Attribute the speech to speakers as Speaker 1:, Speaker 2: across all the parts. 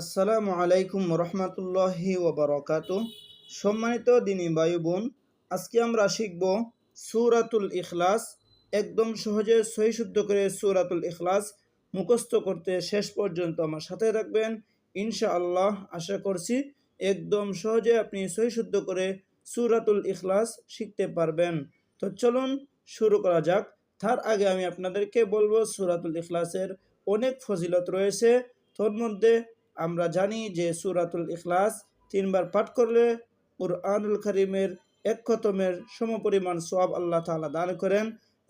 Speaker 1: আসসালামু আলাইকুম রহমতুল্লাহি ওবরাকাতু সম্মানিত দিনী বায়ু বোন, আজকে আমরা শিখব সুরাতুল ইখলাস। একদম সহজে সহি শুদ্ধ করে সুরাতুল ইখলাস মুখস্থ করতে শেষ পর্যন্ত আমার সাথে থাকবেন। ইনশাআল্লাহ আশা করছি একদম সহজে আপনি সহি শুদ্ধ করে সুরাতুল ইখলাস শিখতে পারবেন। তো চলুন শুরু করা যাক। তার আগে আমি আপনাদেরকে বলব, সুরাতুল ইখলাসের অনেক ফজিলত রয়েছে। তোর মধ্যে আমরা জানি যে সুরাতুল ইখলাস তিনবার পাঠ করলে কুরআনুল করিমের এক খতমের সমপরিমাণ সোয়াব আল্লাহ তাআলা দান করেন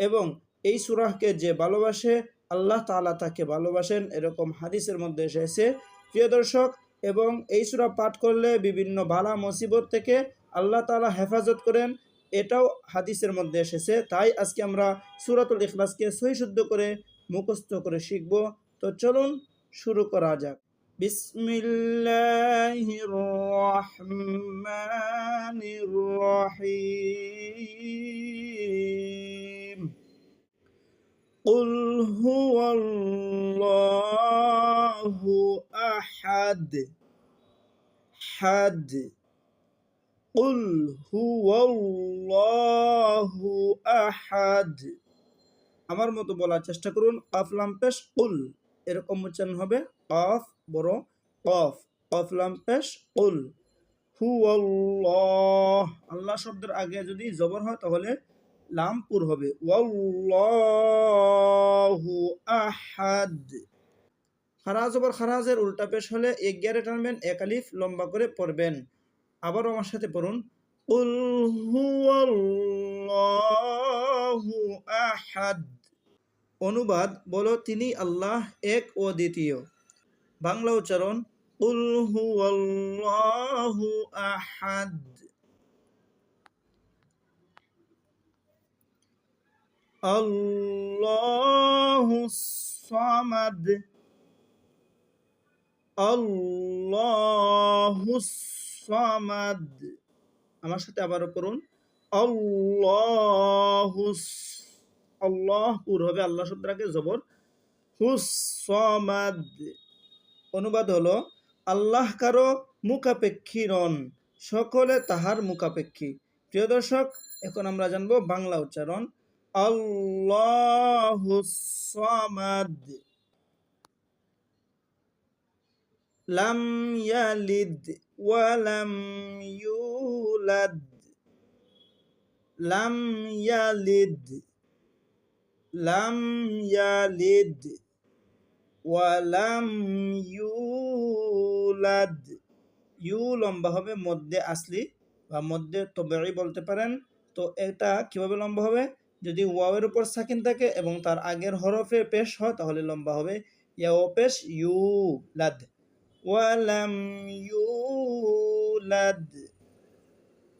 Speaker 1: এবং এই সুরাহকে যে ভালোবাসে, আল্লাহ তাআলা তাকে ভালোবাসেন এরকম হাদিসের মধ্যে এসেছে। প্রিয় দর্শক, এবং এই সুরা পাঠ করলে বিভিন্ন বালা মুসিবত থেকে আল্লাহ তাআলা হেফাজত করেন, এটাও হাদিসের মধ্যে এসেছে। তাই আজকে আমরা সুরাতুল ইখলাসকে সহি শুদ্ধ করে মুখস্থ করে শিখব। তো চলুন শুরু করা যাক। بسم الله الرحمن الرحيم قل هو الله أحد حد قل هو الله أحد আমার মতো বলার চেষ্টা করুন কাফ লাম পেশ কুল এরকম উচ্চারণ হবে কফ, বড় কফ কফ লাম পেশ, কুল। হু আল্লাহ শব্দের আগে যদি জবর হয় তাহলে লাম পুর হবে। ওয়াল্লাহু আহাদ। খারা জবর খারাজের উল্টা পেশ হলে এক গিয়ারে টানবেন, এক আলিফ লম্বা করে পড়বেন। আবার আমার সাথে পড়ুন। কুল হুয়াল্লাহু আহাদ। অনুবাদ বলো তিনি আল্লাহ এক ও দ্বিতীয়। বাংলা উচ্চারণ, কুল হুয়াল্লাহু আহাদ। আল্লাহু সামাদ। আল্লাহু সামাদ। আমার সাথে আবারও করুন। আল্লাহু আল্লাহ পুর হবে আল্লাহ শব্দের আগে জবর। হুসমাদ অনুবাদ হলো, আল্লাহ কারও মুখাপেক্ষী রন সকলে তাহার মুখাপেক্ষী। প্রিয় দর্শক, এখন আমরা জানব বাংলা উচ্চারণ আল্লাহ সামাদ লাম ইয়ালিদ ওয়ালাম ইউলাদ। লাম ইয়ালিদ লাম ইয়ালিদ ওয়ালাম ইউলাদ ইউ লম্বা হবে মধ্যে আসলি বা মধ্যে তবেই বলতে পারেন। তো এটা কীভাবে লম্বা হবে? যদি ওয়াওয়ের উপর সাকিন থাকে এবং তার আগের হরফে পেশ হয়, তাহলে লম্বা হবে ইয়াও পেশ ইউ লাদ ওয়ালাম ইউলাদ।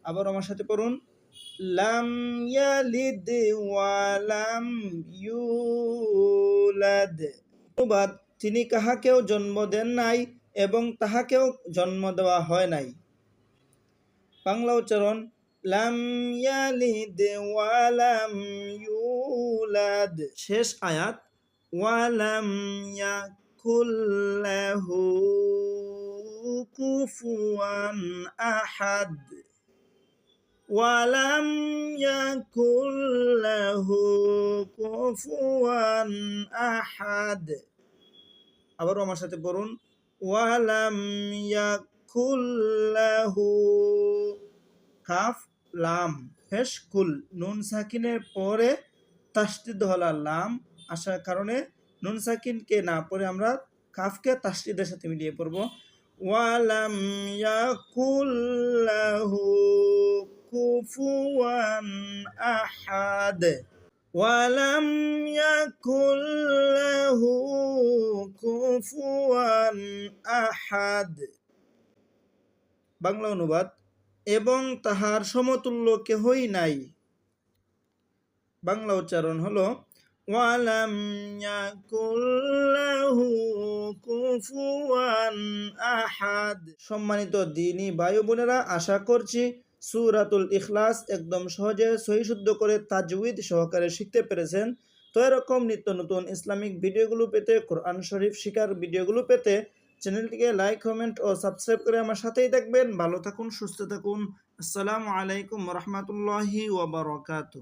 Speaker 1: আবার আমার সাথে পড়ুন। লাম ইয়ালিদ ওয়ালাম ইউলাদ অনুবাদ, তিনি কাহাকেও জন্ম দেন নাই এবং তাহাকেও জন্ম দেওয়া হয় নাই। বাংলা উচ্চারণ লাম ইয়ালিদ ওয়ালাম ইউলাদ শেষ আয়াত ওয়ালাম ইয়াকুল লাহু কুফুয়ান আহাদ। ওয়ালাম ইয়াকুল লাহু কুফুয়ান আহাদ আবারও আমার সাথে পড়ুন। ওয়ালাম ইয়াকুল কাফ লাম ফেশ কুল নুন সাকিনের পরে তাসদিদ হলা লাম। আসার কারণে নুন সাকিনকে না পড়ে আমরা কাফকে তাসদিদের সাথে মিলিয়ে পড়ব। ওয়ালাম ইয়াকুল কুফুয়ান আহাদ ওয়ালাম ইয়াকুল লাহু কুফুয়ান আহাদ বাংলা অনুবাদ, এবং তাহার সমতুল্য কেহই নাই। বাংলা উচ্চারণ হলো, ওয়ালাম ইয়াকুল লাহু কুফুয়ান আহাদ। সম্মানিত দিনী ভাই বোনেরা, আশা করছি সুরাতুল ইখলাস একদম সহজে সহি শুদ্ধ করে তাজউইদ সহকারে শিখতে পেরেছেন। তো এরকম নিত্য নতুন ইসলামিক ভিডিওগুলো পেতে কোরআন শরীফ শিকার ভিডিওগুলো পেতে চ্যানেলটিকে লাইক, কমেন্ট ও সাবস্ক্রাইব করে আমার সাথেই থাকবেন। ভালো থাকুন, সুস্থ থাকুন। আসসালামু আলাইকুম রহমতুল্লাহি ওবরাকাতু